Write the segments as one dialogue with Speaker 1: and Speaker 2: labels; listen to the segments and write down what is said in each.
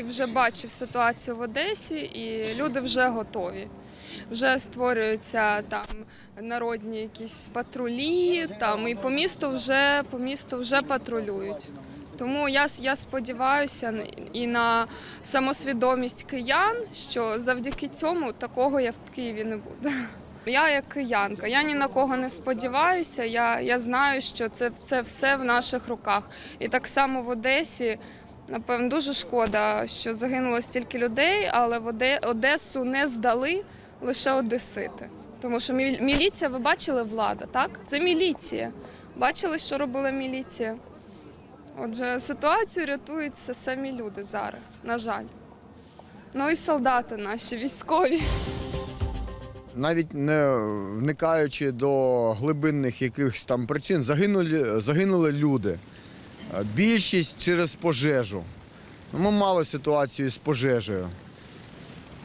Speaker 1: який вже бачив ситуацію в Одесі, і люди вже готові. Вже створюються там народні якісь патрулі, там і по місту вже по місту вже патрулюють. Тому я, я сподіваюся і на самосвідомість киян, що завдяки цьому такого я в Києві не буде. Я як киянка, я ні на кого не сподіваюся. Я, я знаю, що це, це все в наших руках. І так само в Одесі, напевно, дуже шкода, що загинуло стільки людей, але в Одесу не здали лише одесити. Тому що міліція, ви бачили влада, так? Це міліція. Бачили, що робила міліція. Отже, ситуацію рятуються самі люди зараз, на жаль. Ну і солдати наші військові.
Speaker 2: навіть не вникаючи до глибинних якихось там причин, загинули, загинули люди. Більшість через пожежу. Ну, Ми мали ситуацію з пожежею.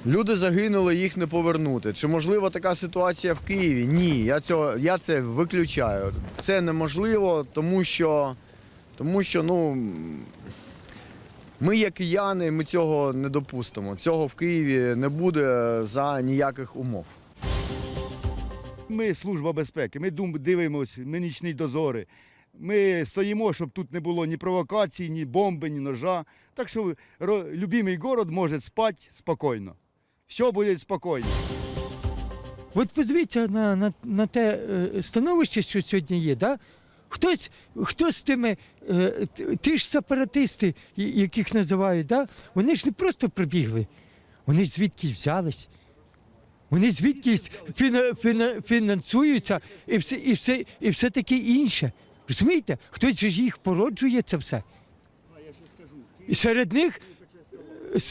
Speaker 2: Люди загинули, їх не повернути. Чи можлива така ситуація в Києві? Ні, я, цього, я це виключаю. Це неможливо, тому що, тому що ну, ми, як кияни, ми цього не допустимо. Цього в Києві не буде за ніяких умов.
Speaker 3: Ми служба безпеки, ми дивимося, ми нічні дозори. Ми стоїмо, щоб тут не було ні провокацій, ні бомби, ні ножа. Так що любимий город може спати спокійно. Все буде спокійно.
Speaker 4: От подивіться на, на, на те е, становище, що сьогодні є. Да? Хтось, хтось з тими, е, ті ж сепаратисти, яких називають, да? вони ж не просто прибігли, вони звідки взялись. Вони звідкись фіна, фіна, фінансуються і все, і, все, і все таке інше. Розумієте? Хтось же їх породжує це все. І серед них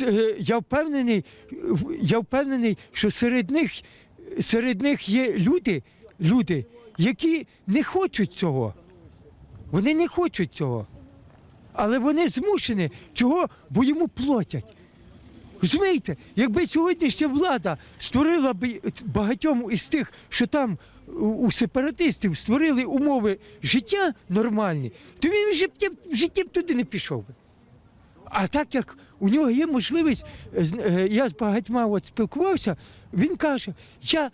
Speaker 4: е, я впевнений, я впевнений, що серед них, серед них є люди, люди, які не хочуть цього. Вони не хочуть цього. Але вони змушені. Чого? Бо йому платять. Розумієте, якби сьогоднішня влада створила б багатьом із тих, що там у- сепаратистів створили умови життя нормальні, то він в житті, б туди не пішов би. А так як у нього є можливість, е, е, я з багатьма от спілкувався, він каже, я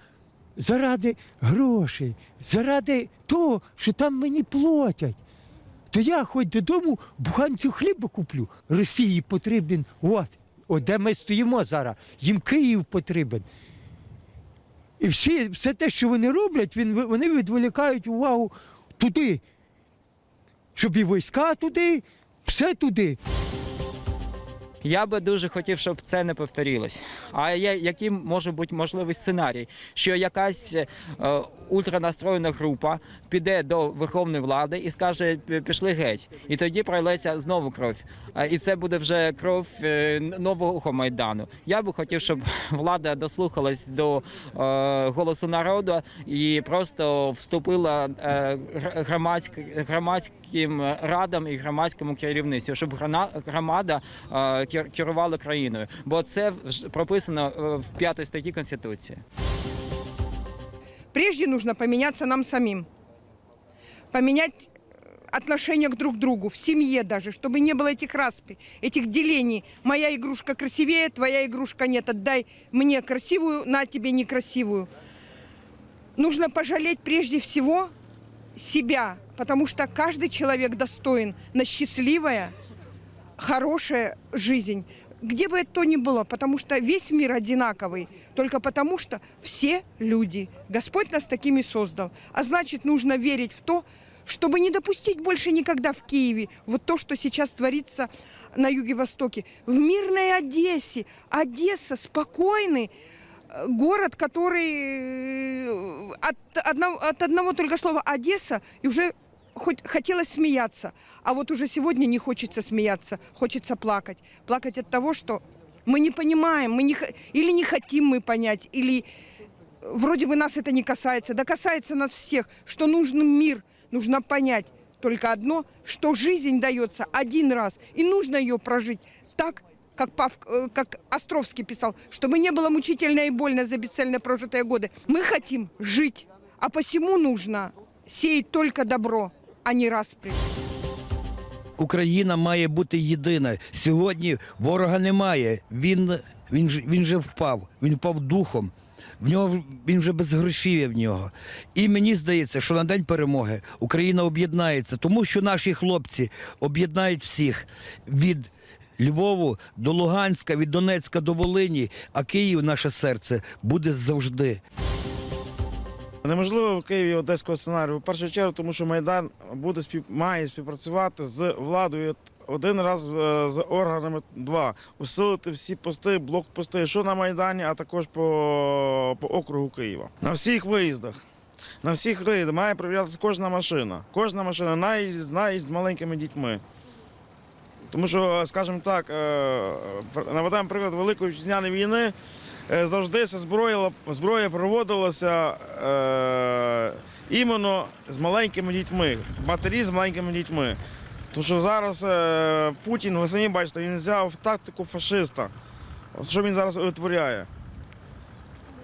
Speaker 4: заради грошей, заради того, що там мені платять, то я хоч додому буханцю хліба куплю. Росії потрібен. От, от де ми стоїмо зараз. Їм Київ потрібен. І всі, все те, що вони роблять, він, вони відволікають увагу туди. Щоб і війська туди, все туди.
Speaker 5: Я би дуже хотів, щоб це не повторилось. А я, може бути можливий сценарій, що якась е, ультранастроєна група піде до верховної влади і скаже, пішли геть, і тоді пролється знову кров. І це буде вже кров е, нового майдану. Я би хотів, щоб влада дослухалась до е, голосу народу і просто вступила е, гр- громадськ- громадським радам і громадському керівництву, щоб грана- громада е, кер- керувала країною. Бо це вж- прописано е, в п'ятій статті Конституції.
Speaker 6: Прежде нужно поменяться нам самим. Поменять э, отношение к друг другу, в семье даже, чтобы не было этих распи, этих делений. Моя игрушка красивее, твоя игрушка нет. Отдай мне красивую, на тебе некрасивую. Нужно пожалеть прежде всего себя, потому что каждый человек достоин на счастливая, хорошая жизнь. Где бы это ни было, потому что весь мир одинаковый, только потому что все люди. Господь нас такими создал. А значит, нужно верить в то, чтобы не допустить больше никогда в Киеве вот то, что сейчас творится на юге-востоке. В мирной Одессе. Одесса спокойный город, который э, от одного, от одного только слова Одесса и уже хоть хотелось смеяться, а вот уже сегодня не хочется смеяться, хочется плакать. Плакать от того, что мы не понимаем, мы не, или не хотим мы понять, или вроде бы нас это не касается, да касается нас всех, что нужен мир, нужно понять только одно, что жизнь дается один раз, и нужно ее прожить так, как, Пав- э, как Островский писал, чтобы не было мучительно и больно за бесцельно прожитые годы. Мы хотим жить, а посему нужно сеять только добро, а не распри.
Speaker 7: Україна має бути єдина. Сьогодні ворога немає. Він, він, ж- він же впав, він впав духом. В нього він вже без грошів'я в нього. І мені здається, що на день перемоги Україна об'єднається, тому що наші хлопці об'єднають всіх від Львову до Луганська, від Донецька до Волині, а Київ, наше серце, буде завжди.
Speaker 8: Неможливо в Києві одеського сценарію. В першу чергу, тому що Майдан буде спів... має співпрацювати з владою один раз е, з органами два, усилити всі пости, блокпости, що на Майдані, а також по, по округу Києва. На всіх виїздах. На всіх виїздах має перевірятися кожна машина. Кожна машина навіть з маленькими дітьми. Тому що, скажімо так, е, наведемо приклад Великої вітчизняної війни. Е, Завжди зброя, зброя проводилася е, іменно з маленькими дітьми, матері з маленькими дітьми. Тому що зараз Путін, ви самі бачите, він взяв тактику фашиста. От що він зараз витворяє?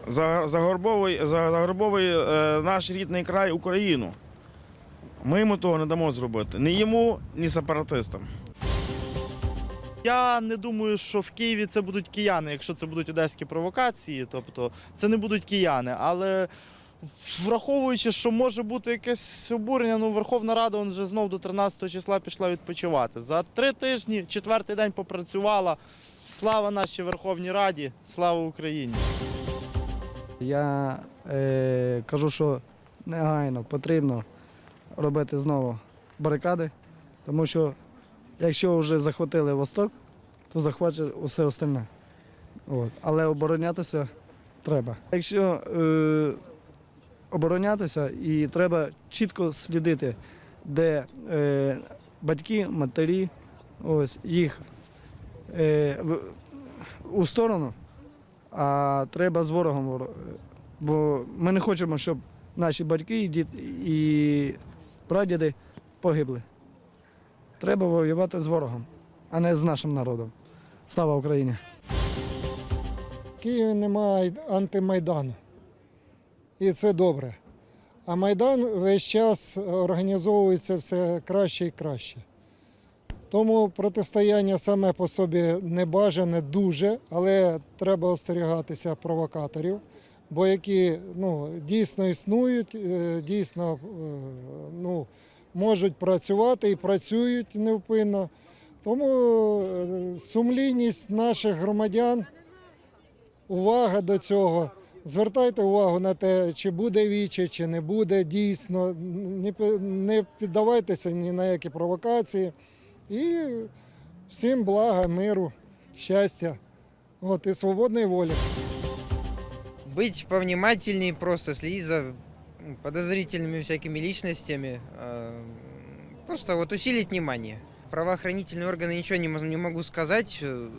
Speaker 8: За- Загорбовий, загорбовий е, наш рідний край Україну. Ми йому того не дамо зробити. Ні йому, ні сепаратистам.
Speaker 9: Я не думаю, що в Києві це будуть кияни, якщо це будуть одеські провокації, тобто це не будуть кияни. Але враховуючи, що може бути якесь обурення, ну Верховна Рада он вже знов до 13 числа пішла відпочивати. За три тижні, четвертий день попрацювала. Слава нашій Верховній Раді, слава Україні!
Speaker 10: Я е, кажу, що негайно потрібно робити знову барикади, тому що якщо вже захватили Восток, то захвачать усе остальне. От. Але оборонятися треба. Якщо е, оборонятися, і треба чітко слідити, де е, батьки, матері, ось їх е, в- у сторону, а треба з ворогом. Бо ми не хочемо, щоб наші батьки і, діт, і прадіди погибли. Треба воювати з ворогом, а не з нашим народом. Слава Україні!
Speaker 11: В Києві немає антимайдану. І це добре. А Майдан весь час організовується все краще і краще. Тому протистояння саме по собі не бажане дуже, але треба остерігатися провокаторів, бо які ну, дійсно існують, е, дійсно е, ну, можуть працювати і працюють невпинно. Тому е, сумлінність наших громадян увага до цього. Звертайте увагу на те, чи буде віче, чи не буде дійсно. Не піддавайтеся ні на які провокації. І всім блага, миру, щастя от, і свободної волі.
Speaker 12: быть повнимательнее, просто следить за подозрительными всякими личностями, а, просто вот усилить внимание. Правоохранительные органы ничего не, мо- не могу сказать. Э,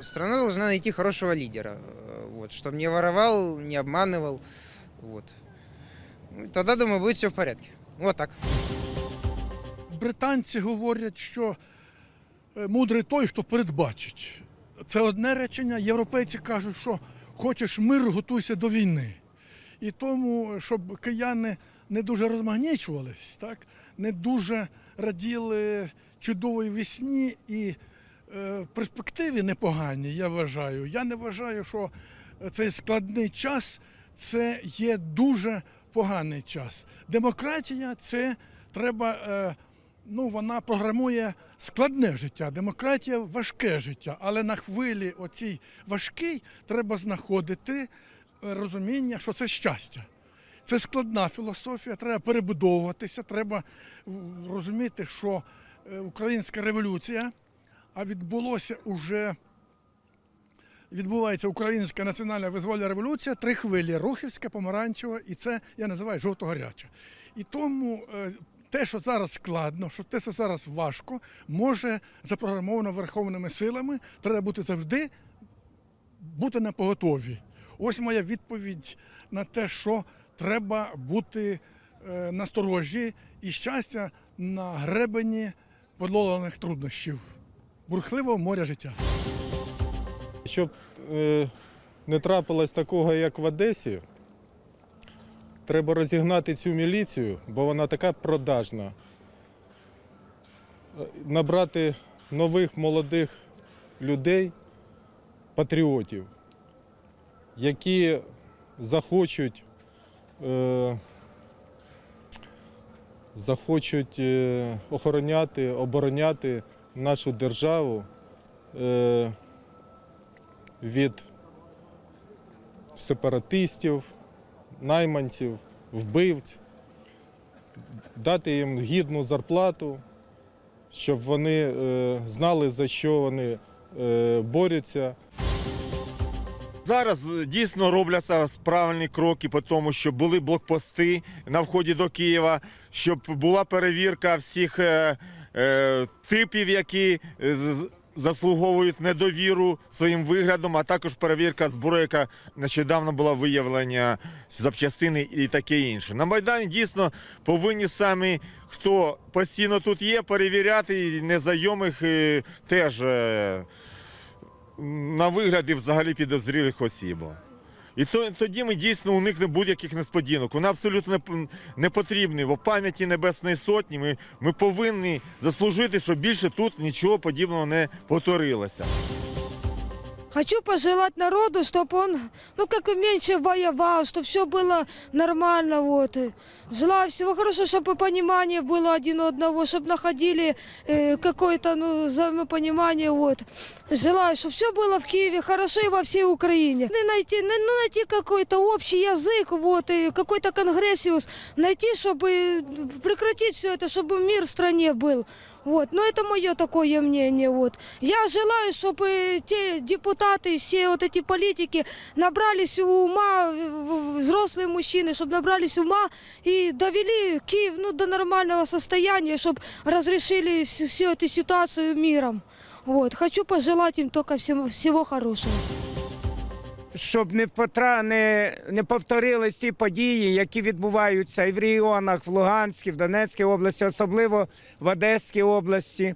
Speaker 12: Страна должна найти хорошего лидера, э, вот, чтобы не воровал, не обманывал, вот. Ну, и Тогда, думаю, будет все в порядке. Вот так.
Speaker 13: британці говорять, що е, мудрий той, хто передбачить. Це одне речення. Європейці кажуть, що хочеш мир, готуйся до війни. І тому, щоб кияни не дуже розмагнічувались, так, не дуже раділи чудової весні і е, в перспективі непогані, я вважаю. Я не вважаю, що цей складний час це є дуже поганий час. Демократія це треба. Е, ну, вона програмує складне життя. Демократія важке життя. Але на хвилі оцій важкій треба знаходити е, розуміння, що це щастя. Це складна філософія, треба перебудовуватися, треба розуміти, що е, українська революція, а відбулося уже. Відбувається українська національна визвольна революція, три хвилі рухівська, помаранчева, і це я називаю жовто-гаряча. І тому е, те, що зараз складно, що те, що зараз важко, може запрограмовано верховними силами. Треба бути завжди бути на поготові. Ось моя відповідь на те, що треба бути е, насторожі і щастя на гребені подоланих труднощів, бурхливого моря життя.
Speaker 14: Щоб е, не трапилось такого, як в Одесі, треба розігнати цю міліцію, бо вона така продажна. набрати нових молодих людей, патріотів, які захочуть, е, захочуть е, охороняти, обороняти нашу державу е, від сепаратистів, найманців, вбивць, дати їм гідну зарплату, щоб вони е, знали, за що вони е, борються.
Speaker 15: Зараз е, дійсно робляться правильні кроки по тому, щоб були блокпости на вході до Києва, щоб була перевірка всіх е, е, типів, які е, заслуговують недовіру своїм виглядом, а також перевірка зброї, яка нещодавно була виявлення запчастини і таке інше. На Майдані дійсно повинні самі, хто постійно тут є, перевіряти і незнайомих е, теж. е, на вигляді взагалі підозрілих осіб. І то, тоді ми дійсно уникнемо будь-яких несподінок. Вони абсолютно не, потрібні, бо пам'яті Небесної Сотні ми, ми повинні заслужити, щоб більше тут нічого подібного не повторилося.
Speaker 16: Хочу пожелать народу, чтобы он, ну, как и меньше воевал, чтобы все было нормально, вот. И Желаю всего хорошего, чтобы понимание было один у одного, чтобы находили э, какое-то, ну, взаимопонимание, вот. Желаю, чтобы все было в Киеве хорошо и во всей Украине. И найти, ну, найти какой-то общий язык, вот, и какой-то конгрессиус, найти, чтобы прекратить все это, чтобы мир в стране был. Вот, но это мое такое мнение. Вот. Я желаю, чтобы те депутаты, все вот эти политики набрались ума, в- в- взрослые мужчины, чтобы набрались ума и довели Киев ну, до нормального состояния, чтобы разрешили вс- всю эту ситуацию миром. Вот. Хочу пожелать им только всего, всего хорошего.
Speaker 17: щоб не потра не, не повторились ті події, які відбуваються і в регіонах, в Луганській, в Донецькій області, особливо в Одеській області.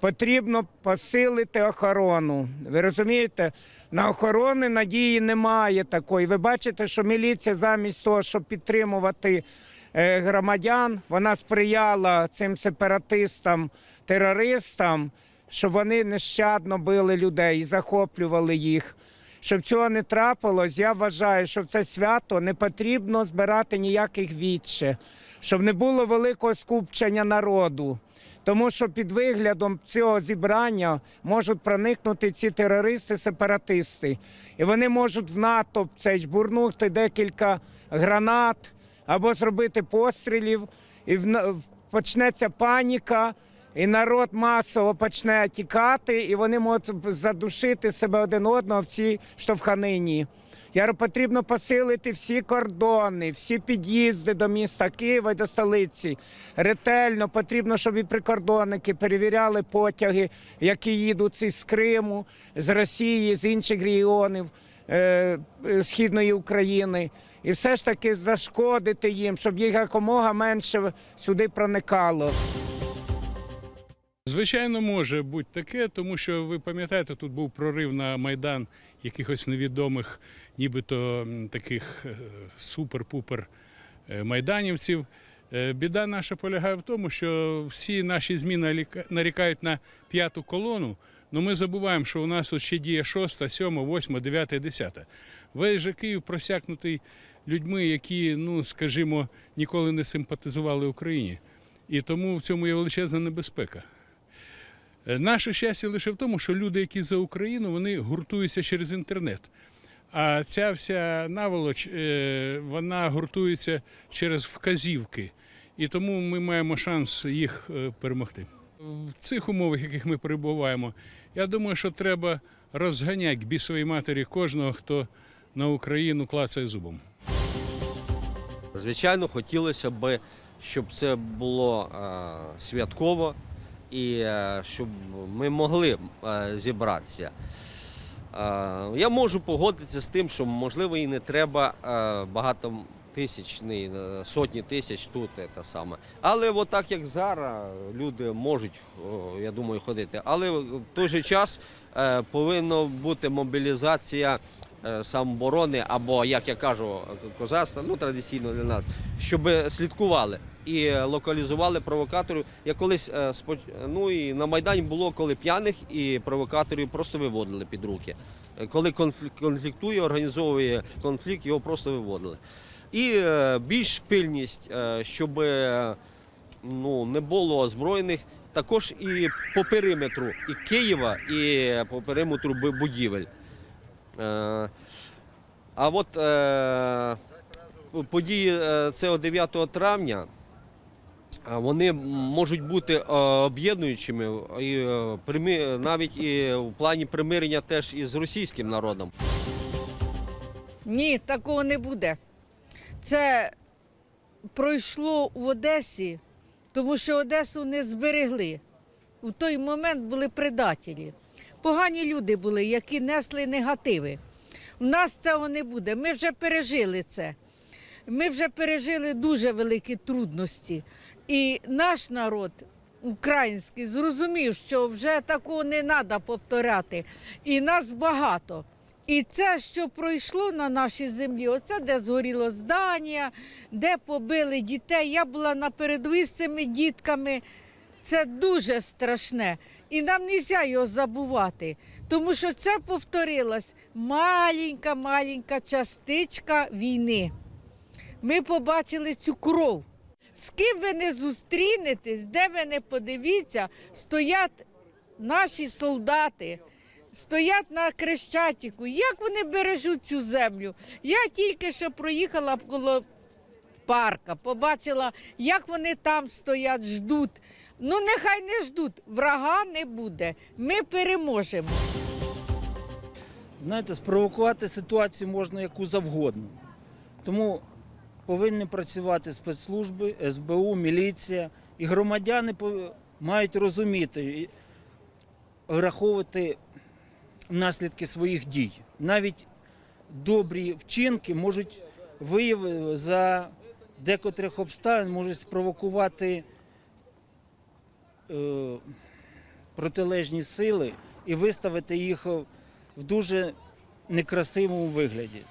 Speaker 17: Потрібно посилити охорону. Ви розумієте? На охорони надії немає такої. Ви бачите, що міліція замість того, щоб підтримувати е, громадян, вона сприяла цим сепаратистам, терористам, щоб вони нещадно били людей і захоплювали їх. Щоб цього не трапилось, я вважаю, що в це свято не потрібно збирати ніяких відче, щоб не було великого скупчення народу. Тому що під виглядом цього зібрання можуть проникнути ці терористи-сепаратисти. І вони можуть в натовп цей жбурнути декілька гранат або зробити пострілів, і в- почнеться паніка. І народ масово почне тікати, і вони можуть задушити себе один одного в цій штовханині. Я потрібно посилити всі кордони, всі під'їзди до міста Києва і до столиці. Ретельно потрібно, щоб і прикордонники перевіряли потяги, які їдуть із Криму, з Росії, з інших регіонів е, е, Східної України. І все ж таки зашкодити їм, щоб їх якомога менше сюди проникало.
Speaker 18: Звичайно, може бути таке, тому що ви пам'ятаєте, тут був прорив на Майдан якихось невідомих, нібито таких е, супер-пупер е, майданівців. Е, Біда наша полягає в тому, що всі наші ЗМІ наліка- нарікають на п'яту колону, але ми забуваємо, що у нас ще діє шоста, сьома, восьма, дев'ята десята. Весь же Київ просякнутий людьми, які, ну скажімо, ніколи не симпатизували Україні. І тому в цьому є величезна небезпека. Е, Наше щастя лише в тому, що люди, які за Україну, вони гуртуються через інтернет. А ця вся наволоч, е, вона гуртується через вказівки. І тому ми маємо шанс їх е, перемогти. В цих умовах, в яких ми перебуваємо, я думаю, що треба розганяти к бісовій матері кожного, хто на Україну клацає зубом.
Speaker 19: Звичайно, хотілося б, щоб це було святково і е, щоб ми могли е, зібратися. Е, я можу погодитися з тим, що можливо і не треба багато тисячний, е, сотні тисяч тут те саме. Але от так як зараз люди можуть, я думаю, ходити. Але в той же час повинна бути мобілізація самооборони або, як я кажу, козацтва, ну традиційно для нас, щоб слідкували. І локалізували провокаторів. Я колись е, ну і на Майдані було, коли п'яних і провокаторів просто виводили під руки. Е, Коли конфліктує, організовує конфлікт, його просто виводили. І е, більш пильність, щоб ну, не було озброєних, також і по периметру і Києва, і по периметру будівель. А от події цього 9 травня вони можуть бути е, об'єднуючими і е, навіть і в плані примирення теж із російським народом.
Speaker 20: Ні, такого не буде. Це пройшло в Одесі, тому що Одесу не зберегли. В той момент були предателі. Погані люди були, які несли негативи. У нас цього не буде. Ми вже пережили це. Ми вже пережили дуже великі трудності. І наш народ український зрозумів, що вже такого не треба повторяти. І нас багато. І це, що пройшло на нашій землі, оце де згоріло здання, де побили дітей. Я була на передовій з цими дітками. Це дуже страшне. І нам не можна його забувати, тому що це повторилась маленька, маленька частичка війни. Ми побачили цю кров. З ким ви не зустрінетесь, де ви не подивіться, стоять наші солдати, стоять на Крещатику. Як вони бережуть цю землю? Я тільки що проїхала коло парка, побачила, як вони там стоять, ждуть. Ну, нехай не ждуть, врага не буде. Ми переможемо.
Speaker 21: Знаєте, спровокувати ситуацію можна яку завгодно. Тому повинні працювати спецслужби, СБУ, міліція. І громадяни мають розуміти і враховувати наслідки своїх дій. Навіть добрі вчинки можуть виявити за декотрих обставин можуть спровокувати е, протилежні сили і виставити їх в дуже некрасивому вигляді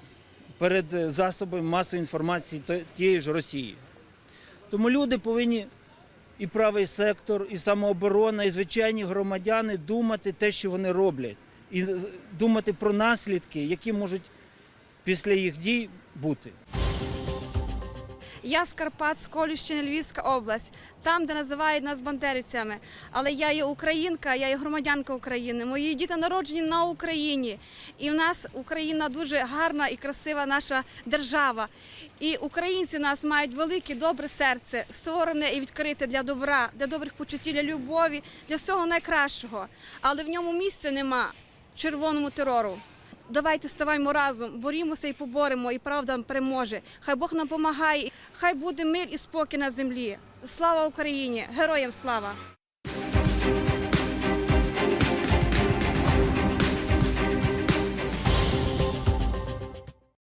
Speaker 21: перед е, засобами масової інформації тієї ж Росії. Тому люди повинні і правий сектор, і самооборона, і звичайні громадяни думати те, що вони роблять, і думати про наслідки, які можуть після їх дій бути.
Speaker 22: Я з Карпат, з Колющини, Львівська область, там, де називають нас бандерівцями. Але я є українка, я є громадянка України. Мої діти народжені на Україні. І в нас Україна дуже гарна і красива наша держава. І українці в нас мають велике добре серце, створене і відкрите для добра, для добрих почуттів, для любові, для всього найкращого. Але в ньому місця нема червоному терору. Давайте ставаймо разом, борімося і поборемо, і правда переможе. Хай Бог нам допомагає, хай буде мир і спокій на землі. Слава Україні! Героям слава!